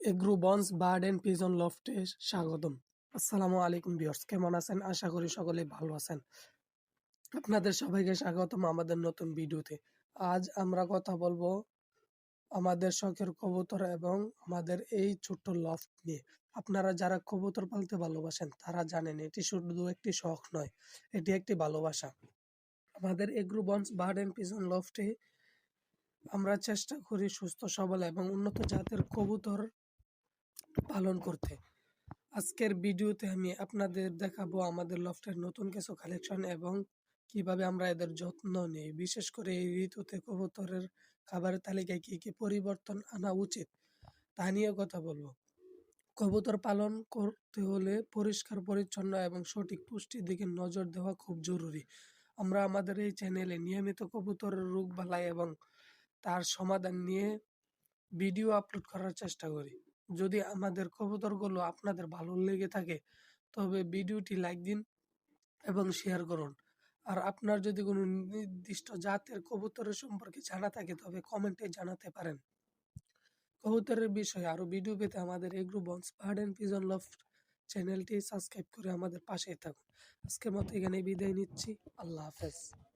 Agro bons bird and pigeon লফটে স্বাগতম। আসসালামু আলাইকুম বিয়ার্স কেমন আছেন? আশা করি সকলে ভালো আছেন। আপনাদের সবাইকে স্বাগতম আমাদের নতুন ভিডিওতে। আজ আমরা কথা বলব আমাদের শখের কবুতর এবং আমাদের এই ছোট্ট লফট নিয়ে। আপনারা যারা কবুতর পালতে ভালোবাসেন, তারা জানেন এটি শুধু একটি শখ নয়, এটি একটি ভালোবাসা। আমাদের agro bons bird and pigeon লফটে আমরা চেষ্টা করি সুস্থ, সবল এবং উন্নত জাতের কবুতর পালন করতে। আজকের ভিডিওতে আমি আপনাদের দেখাবো আমাদের লফটের নতুন কিছু কালেকশন এবং কীভাবে আমরা এদের যত্ন নিই। বিশেষ করে এই ঋতুতে কবুতরের খাবারের তালিকায় কি কি পরিবর্তন আনা উচিত, তা নিয়ে কথা বলব। কবুতর পালন করতে হলে পরিষ্কার, পরিচ্ছন্ন এবং সঠিক পুষ্টির দিকে নজর দেওয়া খুব জরুরি। আমরা আমাদের এই চ্যানেলে নিয়মিত কবুতরের রোগ বালাই এবং তার সমাধান নিয়ে ভিডিও আপলোড করার চেষ্টা করি। যদি আমাদের কবুতরগুলো আপনাদের ভালো লেগে থাকে, তবে ভিডিওটি লাইক দিন এবং শেয়ার করুন। আর আপনার যদি কোনো নির্দিষ্ট জাতের কবুতরের সম্পর্কে জানা থাকে, তবে কমেন্টে জানাতে পারেন। কবুতরের বিষয়ে আরও ভিডিও পেতে আমাদের agro bons bird and pigeon love চ্যানেলটি সাবস্ক্রাইব করে আমাদের পাশেই থাকুন। আজকের মতো এখানে বিদায় নিচ্ছি। আল্লাহ হাফেজ।